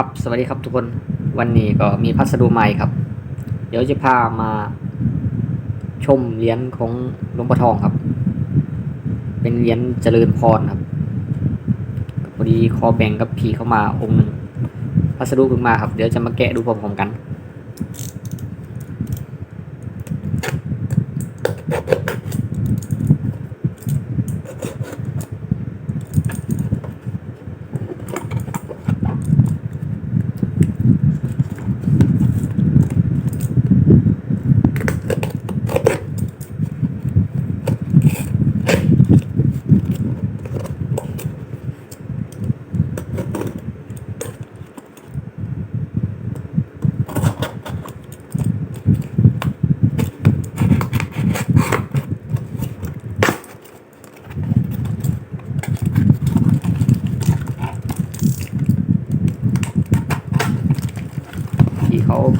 ครับสวัสดีครับทุกคนวันนี้ก็มีพัสดุใหม่ครับ เดี๋ยวจะพามาชมเหรียญของหลวงพ่อทองครับ เป็นเหรียญเจริญพรครับพอดีคอแบ่งกับพีเข้ามาองค์หนึ่งพัสดุเพิ่งมาครับ เดี๋ยวจะมาแกะดูพร้อมๆกัน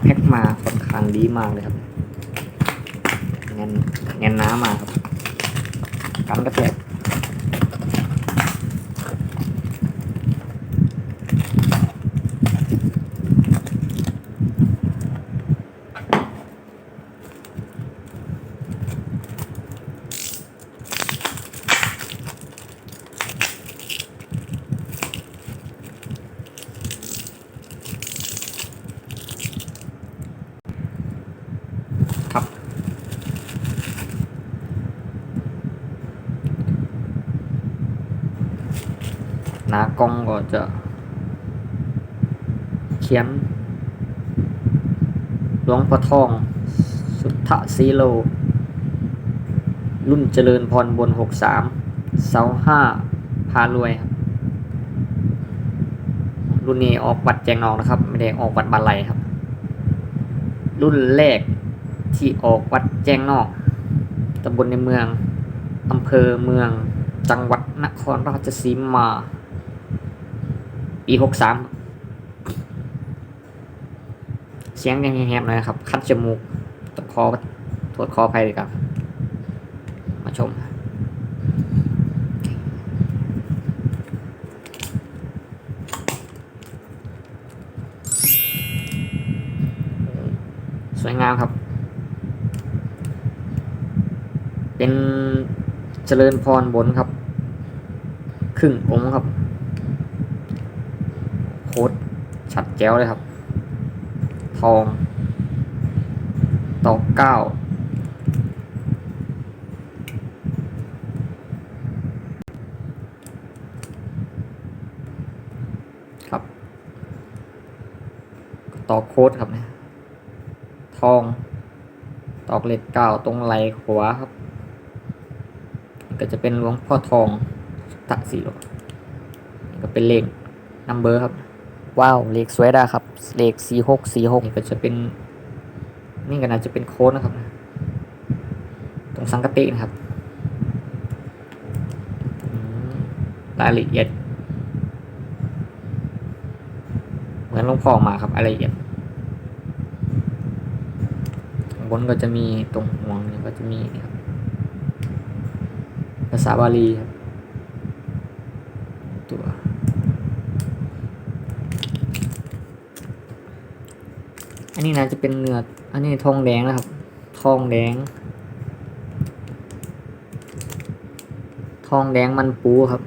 แพ็คมาค่อนข้างดีมากเลยครับเงนเงนน้ำมาครับกันกระแทก กองก็จะ เขียน หลวงพ่อทอง สุทธสีโล รุ่นเจริญพรบนหกสามเสาห้าพารวยครับรุ่นนี้ออกวัดแจงนองนะครับ ไม่ได้ออกวัดบาลัยครับ รุ่นแรกที่ออกวัดแจงนอกตำบลในเมืองอำเภอเมือง จังหวัดนครราชสีมา ปีหกสามเสียงยังแหบๆหน่อยครับ คัดจมูกตะคอตรวคอภัยดีครับ มาชมสวยงามครับ เป็นเจริญพรบนครับ ครึ่งองค์ครับ โคตรชัด แจ๋วเลยครับ ทองตอกเก้าครับ ตอกโคตรครับเนี่ยทอง ตอกเหล็กเก้าตรงไหลขวาครับ ก็จะเป็นหลวงพ่อทองตัดสีโลนี่ก็เป็นเลขนัมเบอร์ครับ ว้าวเลขสวยด้ครับเลขสี่หกสี่หกนี่ก็จะเป็น นี่ก็น่าจะเป็นโค้ดนะครับ ตรงสังกตินะครับรายละเอียด เหมือนลงพ่อมาครับรายละเอียดบนก็จะมีตรงห่วงเนี่ยก็จะมีครับภาษาบาลีครับ ตัว อันนี้น่าจะเป็นเนื้อ อันนี้ทองแดงนะครับ ทองแดง ทองแดงมันปูครับ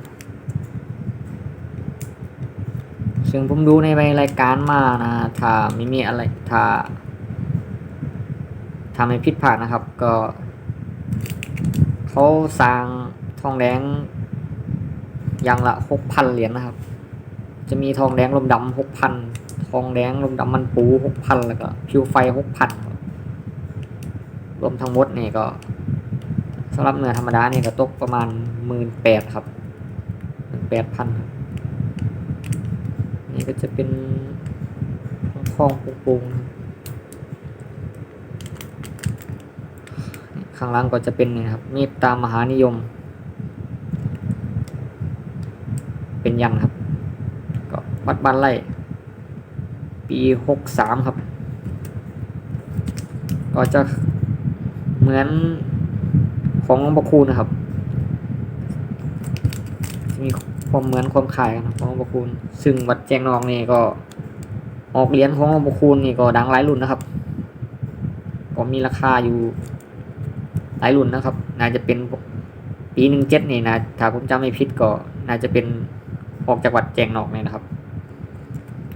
ซึ่งผมดูในรายการมานะถ้าไม่มีอะไรถ้าทำให้ผิดพลาดนะครับ ก็เขาสร้างทองแดงอย่างละหกพันเหรียญนะครับ จะมีทองแดงลมดำหกพัน ทองแดงลมดำมันปูหกพันแล้วก็ผิวไฟหกพันรวมทั้งหมดนี่ก็สำหรับเนื้อธรรมดาเนี่ยก็ตกประมาณหมื่นแปดครับหมื่นแปดพันครับนี่ก็จะเป็นทองปูงๆนข้างล่างก็จะเป็นนี่ครับมีดตามมหานิยม เป็นยันครับ ก็วัดบ้านไร่ ปีหกสามครับ ก็จะเหมือนของหลวงพ่อคูณนะครับ มีความเหมือนความคล้ายกันของหลวงพ่อคูณซึ่งวัดแจงนองนี่ก็ออกเหรียญของหลวงปู่คูณนี่ก็ดังหลายรุ่นนะครับ ก็มีราคาอยู่หลายรุ่นนะครับ น่าจะเป็นปีหนึ่งเจ็ดนี่นะถ้าผมจำไม่ผิดก็น่าจะเป็นออกจากวัดแจงนอกเนี่ยนะครับ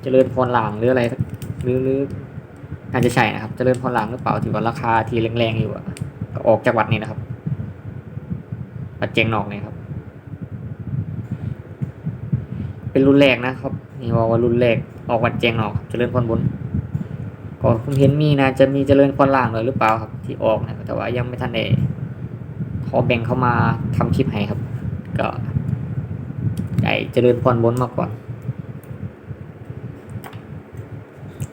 เจริญพรหลางหรืออะไรหรือหรือน่าจะใช่นะครับ เจริญพรหลางหรือเปล่าที่ว่าราคาที่แรงๆอยู่อะออกจากวัดนี่นะครับวัดแจงนอกเนี่ยครับ เป็นรุ่นแรกนะครับนี่ว่าว่ารุ่นแรกออกวัดแจงนอกเจริญพรบนก็ผมเห็นมีนะจะมีเจริญพรล่างเลยหรือเปล่าครับ ที่ออกนะแต่ว่ายังไม่ทันได้ขอแบ่งเข้ามาทำคลิปให้ครับ ก็ใหญ่เจริญพรบนมากกว่า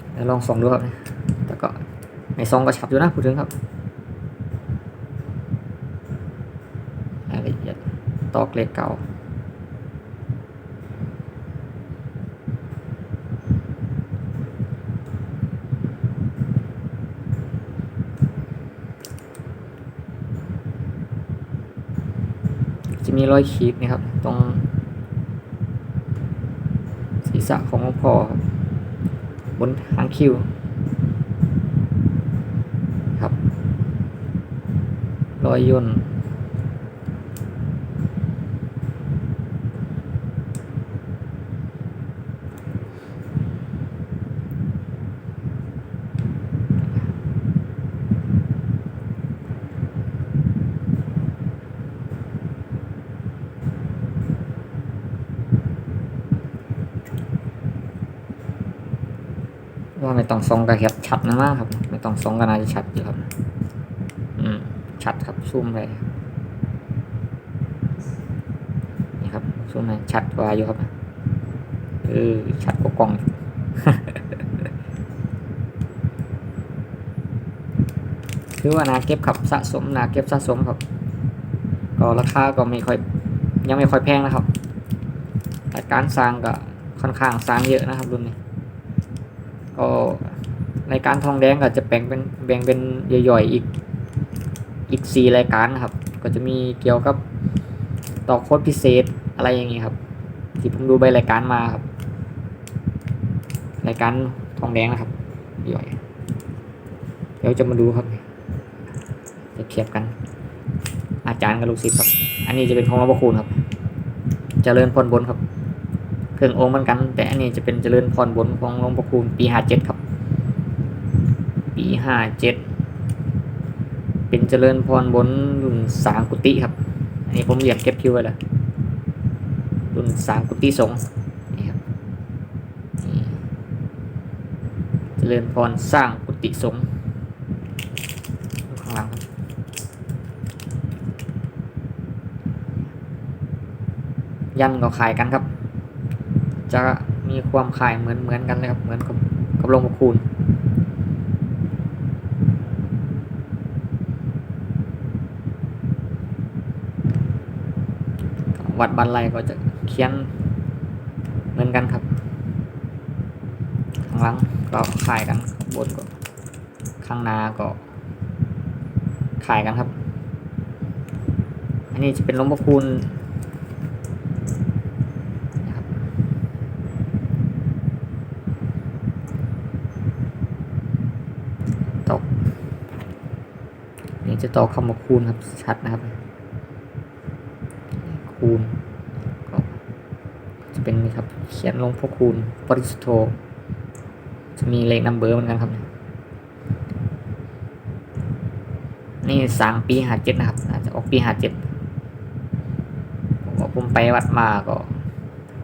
แลองส่องดูครับแต่ก็ในซองก็ฉับอยู่นะพูดถึงครับรายละเอียดตอกเลขเก่าจะมีรอยขีดนะครับ ตรงศีรษะของหลวงพ่อครับ บนหางคิวครับรอยย่น ว่าไม่ต้องทรงกระเห็บชัดนะมากครับ ไม่ต้องทรงก็น่าจะชัดอยู่ครับ อืม ชัดครับซูมเลยนี่ครับซูมเลยชัดกว่าอยู่ครับเออชัดกว่ากล้องคือว่านาเก็บครับสะสมนาเก็บสะสมครับ ก็ราคาก็ไม่ค่อย ยังไม่ค่อยแพงนะครับแต่การสร้างก็ค่อนข้างสร้างเยอะนะครับรุ่นนี้ รายการทองแดงก็จะแบ่งเป็นแบ่งเป็นย่อยๆอีกอีกสี่รายการนะครับ ก็จะมีเกี่ยวกับต่อโค้ดพิเศษอะไรอย่างงี้ครับ ที่ผมดูใบรายการมาครับ รายการทองแดงนะครับย่อยเดี๋ยวจะมาดูครับ จะเทียบกัน อาจารย์กับลูกศิษย์ครับ อันนี้จะเป็นของหลวงพ่อคูณครับเจริญพรบนครับ เครื่ององค์เหมือนกัน แต่อันนี้จะเป็นเจริญพรบนของหลวงพ่อคูณปีห้าเจ็ดครับ ห้าเจ็ดเป็นเจริญพรบนรุ่นสามกุฏิครับ อันนี้ผมเหยียบเก็บคิวไว้แล้วรุ่นสามกุฏิสงฆ์นี่ครับเจริญพรสร้างกุฏิสงฆ์ดูข้างหลังครับยันก็ขายกันครับ จะมีความขายเหมือนเหมือนกันเลยครับ เหมือนกับกับลงพ่อคูณ วัดบันไลก็จะเขียนเหมือนกันครับข้างหลังก็ขายกันข้างบนก็ ข้างหน้าก็ขายกันครับ อันนี้จะเป็นหลวงพ่อคูณตกนี่จะตอกคำว่าคูณครับชัดนะครับ คูณก็จะเป็นนี่ครับ เขียนลงพวกคูณปริสุทโธจะมีเลขนัมเบอร์เหมือนกันครับ นี่สามปีหาเจ็ดนะครับอาจจะออกปีหาเจ็ดผมผมไปวัดมาก็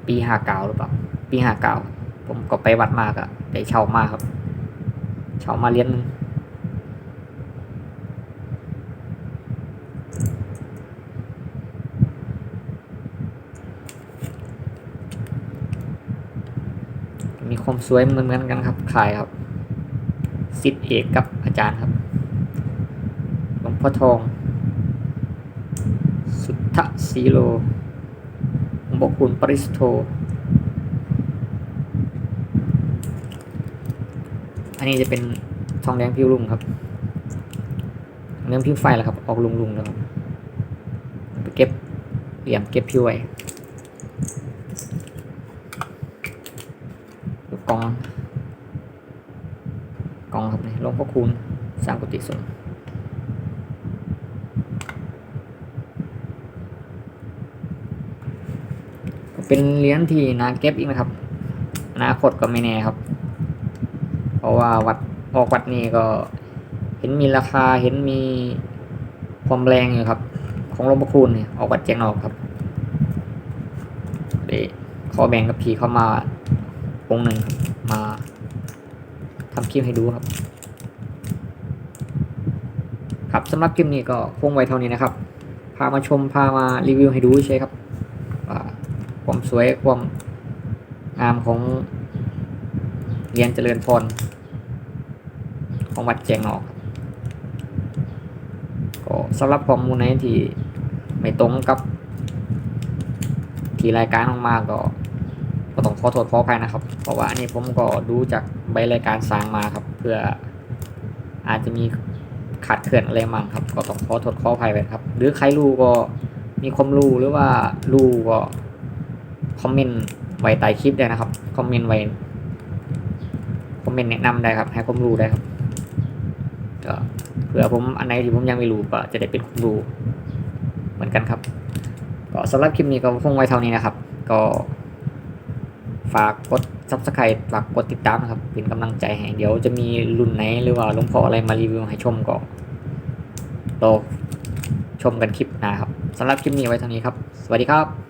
ปีห้าเก้าหรือเปล่าปีห้าเก้าผมก็ไปวัดมาก็ได้เช่ามาครับ เช่ามาเรียนนึง มีความสวยเหมือนเหมือนกันครับขายครับสิทธิเอกกับอาจารย์ครับหลวงพ่อทอง สุทธสีโลหลวงพ่อคุณปริสโท อันนี้จะเป็นทองแดงพิวลุงครับเนื้อพิวไฟแหละครับ ออกลุงลุงแล้วครับ ไปเก็บเหลี่ยมเก็บพิวไว้ ลูกกองวงพ่อคูณสร้างกุฏิสงฆ์เป็นเหรียญที่นาเก็บอีกนะครับอนาคตก็ไม่แน่ครับ เพราะว่าวัดออกวัดนี้ก็ เห็นมีราคาเห็นมีความแรงอยู่ครับ ของหลวงพ่อคูณเนี่ยออกวัดแจงนอกครับเดยวขอแบ่งกับพี่เข้ามา องค์หนึ่งมาทำคลิปให้ดูครับ ครับสำหรับคลิปนี้ก็คงไว้เท่านี้นะครับ พามาชมพามารีวิวให้ดูใช่ครับว่าความสวยความงามของเรียนเจริญพรของวัดแจงนอกก็สำหรับข้อมูลไหนที่ไม่ตรงกับ ที่รายการออกมาก็ก็ ขอโทษขออภัยนะครับ เพราะว่าอันนี้ผมก็ดูจากใบรายการสร้างมาครับ เพื่ออาจจะมีขาดเขื่อนอะไรมั่งครับ ก็ต้องขอโทษขออภัยไปครับ หรือใครรู้ก็มีความรู้หรือว่ารู้ก็คอมเมนต์ไว้ใต้คลิปได้นะครับคอมเมนต์ไว้คอมเมนต์แนะนำได้ครับให้ความรู้ได้ครับก็เผื่อผมอันไหนที่ผมยังไม่รู้ก็จะได้เป็นความรู้เหมือนกันครับ ก็สำหรับคลิปนี้ก็คงไว้เท่านี้นะครับ ก็ ฝากกด subscribe ฝากกดติดตามนะครับ เป็นกำลังใจให้เดี๋ยวจะมีรุ่นไหนหรือว่าลุงพ่ออะไรมารีวิวให้ชมก็รอชมกันคลิปหน้าครับสำหรับคลิปนี้ไว้เท่านี้ครับ สวัสดีครับ